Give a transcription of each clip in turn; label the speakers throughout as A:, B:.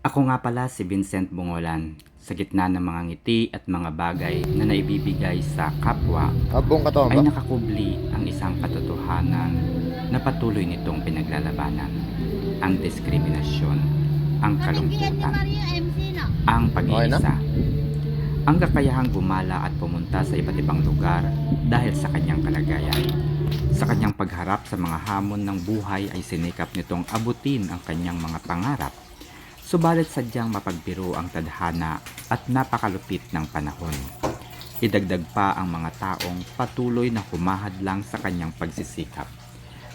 A: Ako nga pala si Vincent Bungolan. Sa gitna ng mga ngiti at mga bagay na naibibigay sa kapwa,
B: Abong ka to,
A: ay nakakubli ang isang katotohanan na patuloy nitong pinaglalabanan. Ang diskriminasyon, ang kalungkutan, ang pag-iisa. Ang kakayahang gumala at pumunta sa iba't ibang lugar dahil sa kanyang kalagayan. Sa kanyang pagharap sa mga hamon ng buhay ay sinikap nitong abutin ang kanyang mga pangarap. Subalit sadyang mapagbiro ang tadhana at napakalupit ng panahon. Idagdag pa ang mga taong patuloy na humahad lang sa kanyang pagsisikap.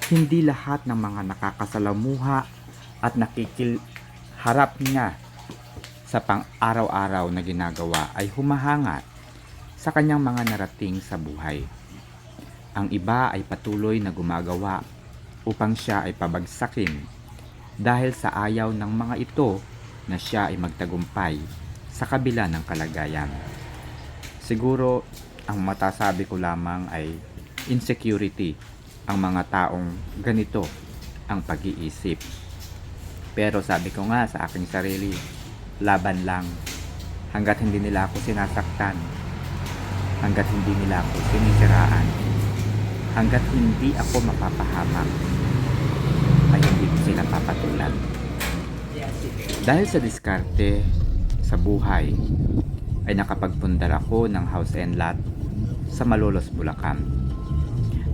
A: Hindi lahat ng mga nakakasalamuha at nakikilharap niya sa pang-araw-araw na ginagawa ay humahanga sa kanyang mga narating sa buhay. Ang iba ay patuloy na gumagawa upang siya ay pabagsakin dahil sa ayaw ng mga ito na siya ay magtagumpay sa kabila ng kalagayan. Siguro ang matasabi ko lamang ay insecurity ang mga taong ganito ang pag-iisip. Pero sabi ko nga sa aking sarili, laban lang hanggat hindi nila ako sinasaktan, hanggat hindi nila ako sinisiraan, hanggat hindi ako mapapahamak, ay hindi ko sila papatulan. Dahil sa diskarte sa buhay, ay nakapagpundar ako ng house and lot sa Malolos, Bulacan.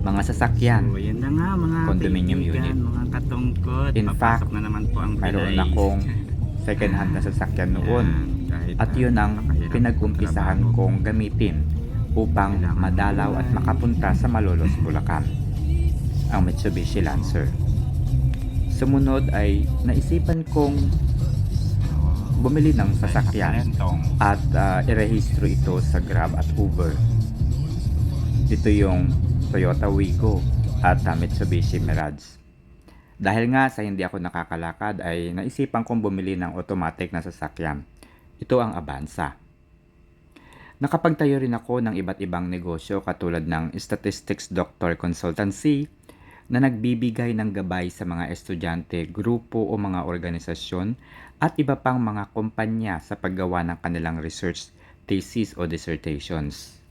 A: Mga sasakyan,
C: So, yan na nga mga
A: Condominium unit.
C: mga katungkod.
A: In fact,
C: na naman po ang
A: mayroon akong second hand na sasakyan noon.
C: Yan,
A: At yun ang pinag-umpisahan kong gamitin upang madalaw at makapunta sa Malolos, Bulacan. Ang Mitsubishi Lancer. Sumunod ay naisipan kong bumili ng sasakyan at ah, irehistro ito sa Grab at Uber. Ito yung Toyota Wigo at ah, Mitsubishi Mirage. Dahil nga sa hindi ako nakakalakad ay naisipan kong bumili ng automatic na sasakyan. Ito ang Avanza. Nakapagtayo rin ako ng iba't ibang negosyo katulad ng Statistics Doctor Consultancy na nagbibigay ng gabay sa mga estudyante, grupo o mga organisasyon at iba pang mga kumpanya sa paggawa ng kanilang research thesis o dissertations.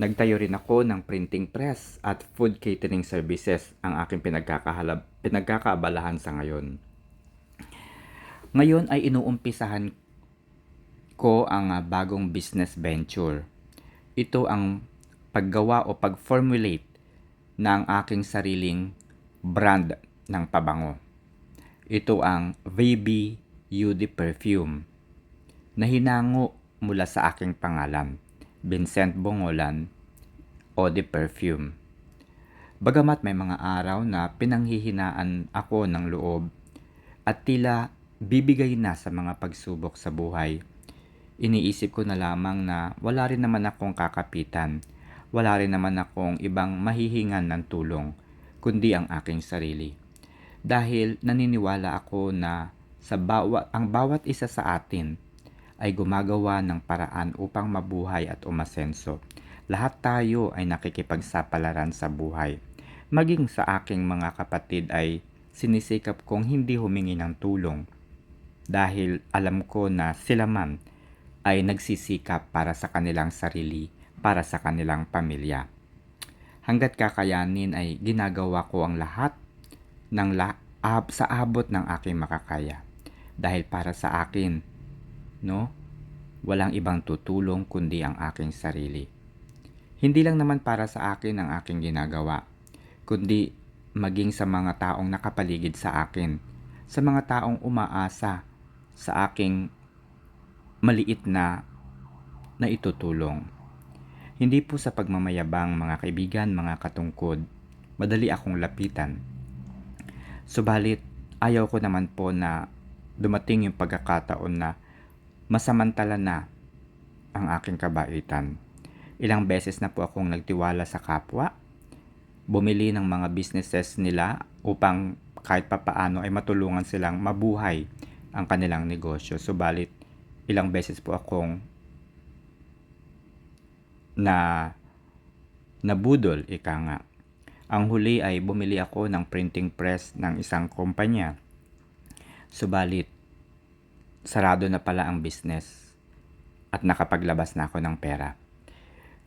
A: Nagtayo rin ako ng printing press at food catering services ang aking pinagkakahalab, pinagkakaabalahan sa ngayon. Ngayon ay inuumpisahan ko ang ah, bagong business venture. Ito ang paggawa o pag-formulate ng aking sariling brand ng pabango. Ito ang VB UD Perfume na hinango mula sa aking pangalan, Vincent Bongolan Ode Perfume. Bagamat may mga araw na pinanghihinaan ako ng loob at tila bibigay na sa mga pagsubok sa buhay, iniisip ko na lamang na wala rin naman akong kakapitan, wala rin naman akong ibang mahihingan ng tulong, kundi ang aking sarili. Dahil naniniwala ako na sa bawat, ang bawat isa sa atin ay gumagawa ng paraan upang mabuhay at umasenso. Lahat tayo ay nakikipagsapalaran sa buhay. Maging sa aking mga kapatid ay sinisikap kong hindi humingi ng tulong dahil alam ko na sila man ay nagsisikap para sa kanilang sarili, para sa kanilang pamilya. Hanggat kakayanin ay ginagawa ko ang lahat ng la- ab- sa abot ng aking makakaya. Dahil para sa akin, no, walang ibang tutulong kundi ang aking sarili. Hindi lang naman para sa akin ang aking ginagawa, kundi maging sa mga taong nakapaligid sa akin, sa mga taong umaasa sa aking maliit na na itutulong. Hindi po sa pagmamayabang mga kaibigan, mga katungkod, madali akong lapitan. Subalit, ayaw ko naman po na dumating yung pagkakataon na masamantala na ang aking kabaitan. Ilang beses na po akong nagtiwala sa kapwa, bumili ng mga businesses nila upang kahit papaano ay matulungan silang mabuhay ang kanilang negosyo. Subalit, ilang beses po akong na nabudol, ika nga. Ang huli ay bumili ako ng printing press ng isang kumpanya. Subalit,
C: sarado na pala ang business at nakapaglabas na ako ng pera.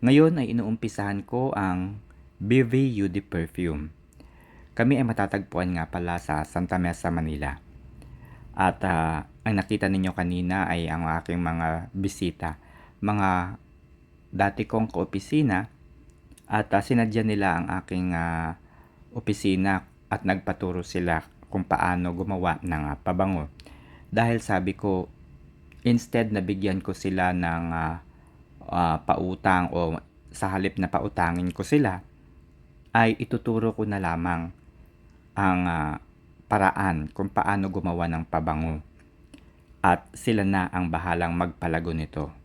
C: Ngayon ay inuumpisahan ko ang BV UD Perfume. Kami ay matatagpuan nga pala sa Santa Mesa, Manila. At ah, ang nakita ninyo kanina ay ang aking mga bisita, mga dati kong kaopisina at ah, sinadya nila ang aking ah, opisina at nagpaturo sila kung paano gumawa ng ah, pabango. Dahil sabi ko, instead na bigyan ko sila ng ah, ah, pautang o sa halip na pautangin ko sila, ay ituturo ko na lamang ang ah, paraan kung paano gumawa ng pabango. At sila na ang bahalang magpalago nito.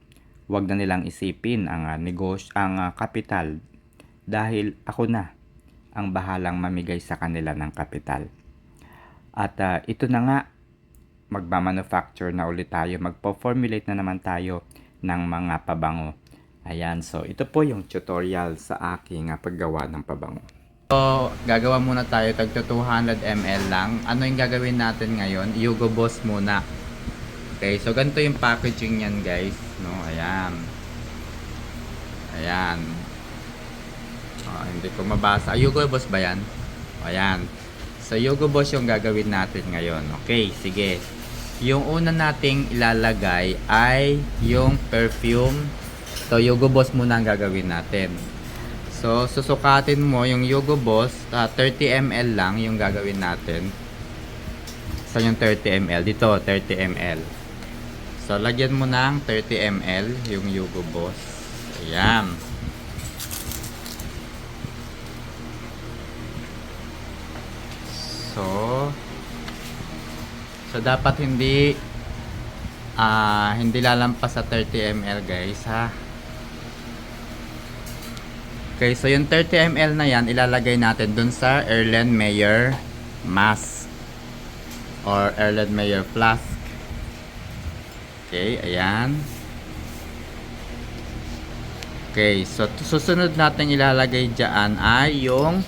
C: Huwag na nilang isipin ang ah, negosyo, ang ah, kapital dahil ako na ang bahalang mamigay sa kanila ng kapital. At ah, ito na nga, magmamanufacture na ulit tayo, magpo-formulate na naman tayo ng mga pabango. Ayan, so ito po yung tutorial sa aking ah, paggawa ng pabango. So, gagawa muna tayo tag 200 ml lang. Ano yung gagawin natin ngayon? Yugo Boss muna. Okay, so ganito yung packaging niyan, guys, no? Ayan. Ayan. Oh, hindi ko mabasa. Yugo Boss ba yan? Ayan. So, Yugo Boss yung gagawin natin ngayon. Okay, sige. Yung una nating ilalagay ay yung perfume. So, Yugo Boss muna ang gagawin natin. So, susukatin mo yung Yugo Boss, ah, 30 ml lang yung gagawin natin. Sa yung 30 ml? Dito, 30 ml. So, lagyan mo ng 30 ml yung Yugo Boss. Ayan. So, so dapat hindi ah hindi lalampas sa 30 ml guys ha. Okay, so yung 30 ml na yan ilalagay natin dun sa Erlenmeyer mask or Erlenmeyer flask. Okay, ayan. Okay, so susunod natin ilalagay dyan ay yung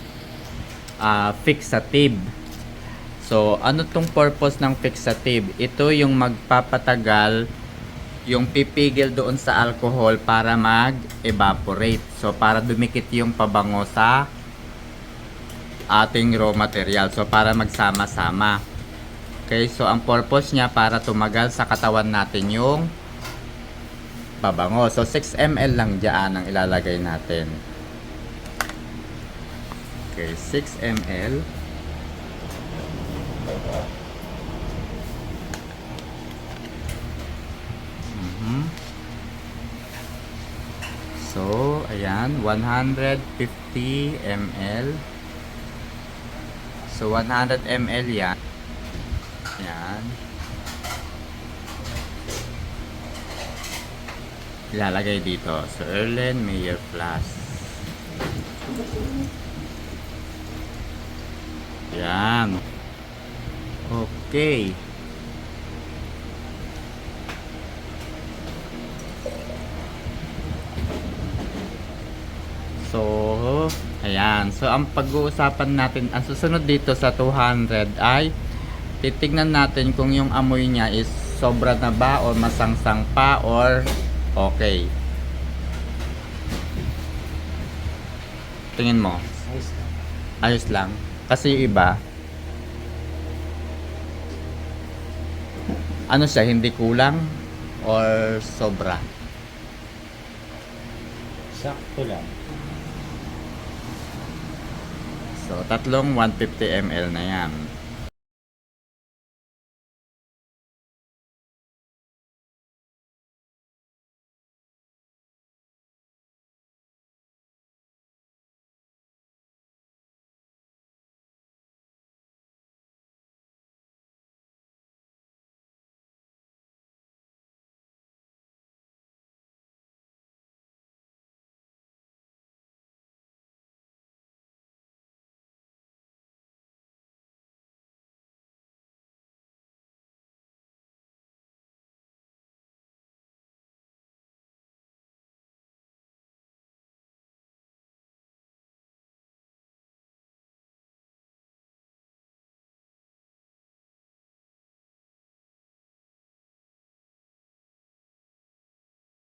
C: ah, fixative. So, ano tong purpose ng fixative? Ito yung magpapatagal yung pipigil doon sa alcohol para mag-evaporate. So, para dumikit yung pabango sa ating raw material. So, para magsama-sama. Okay, so ang purpose niya para tumagal sa katawan natin yung pabango. So, 6 ml lang dyan ang ilalagay natin. Okay, 6 ml. Mhm. So, ayan, 150 ml. So, 100 ml yan. Ayan. Ilalagay dito. So, Erlen Mayer Plus. Yan. Okay. So, ayan. So, ang pag-uusapan natin, ang susunod dito sa 200 ay titignan natin kung yung amoy niya is sobra na ba or masangsang pa or okay. Tingin mo. Ayos lang. Kasi iba, ano siya, hindi kulang or sobra.
D: Sakto lang.
C: So, tatlong 150 ml na yan.